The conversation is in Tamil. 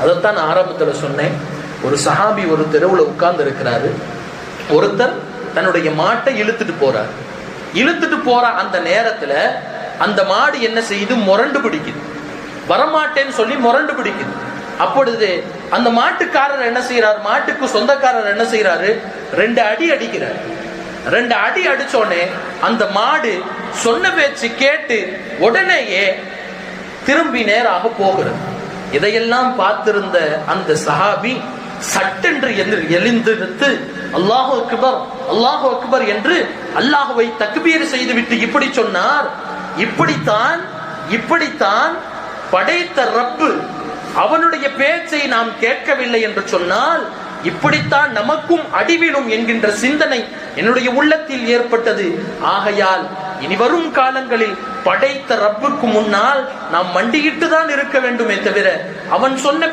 அதைத்தான் ஆரம்பத்தில் சொன்னேன். ஒரு சஹாபி ஒரு தெருவில் உட்கார்ந்து இருக்கிறாரு ஒருத்தர் தன்னுடைய மாட்டை இழுத்துட்டு போறார். இழுத்துட்டு போற அந்த நேரத்துல அந்த மாடு என்ன செய்யுது? முரண்டு பிடிக்குது. வரமாட்டேன்னு சொல்லி முரண்டு பிடிக்குது. அப்பொழுது அந்த மாட்டுக்காரர் என்ன செய்யறார் மாட்டுக்கு சொந்தக்காரர் என்ன செய்யறாரு ரெண்டு அடி அடிக்கிறார். ரெண்டு அடி அடிச்சோடனே அந்த மாடு சொன்ன பேச்சு கேட்டு உடனேயே திரும்பி நேராக போகிறது. இதையெல்லாம் பார்த்திருந்த அந்த சஹாபி சட்டென்று எழு- எழுந்திருத்து அல்லாஹு அக்பர் அல்லாஹு அக்பர் என்று அல்லாஹுவை தக்பீர் செய்துவிட்டு இப்படி சொன்னார். இப்படித்தான் இப்படித்தான் படைத்த ரப்பு அவனுடைய பேச்சை நாம் கேட்கவில்லை என்று சொன்னால் இப்படித்தான் நமக்கும் அடிவிடும் என்கின்ற சிந்தனை என்னுடைய உள்ளத்தில் ஏற்பட்டது. ஆகையால் இனி வரும் காலங்களில் படைத்த ரப்புக்கு முன்னால் நாம் மண்டியிட்டு தான் இருக்க வேண்டுமே தவிர அவன் சொன்ன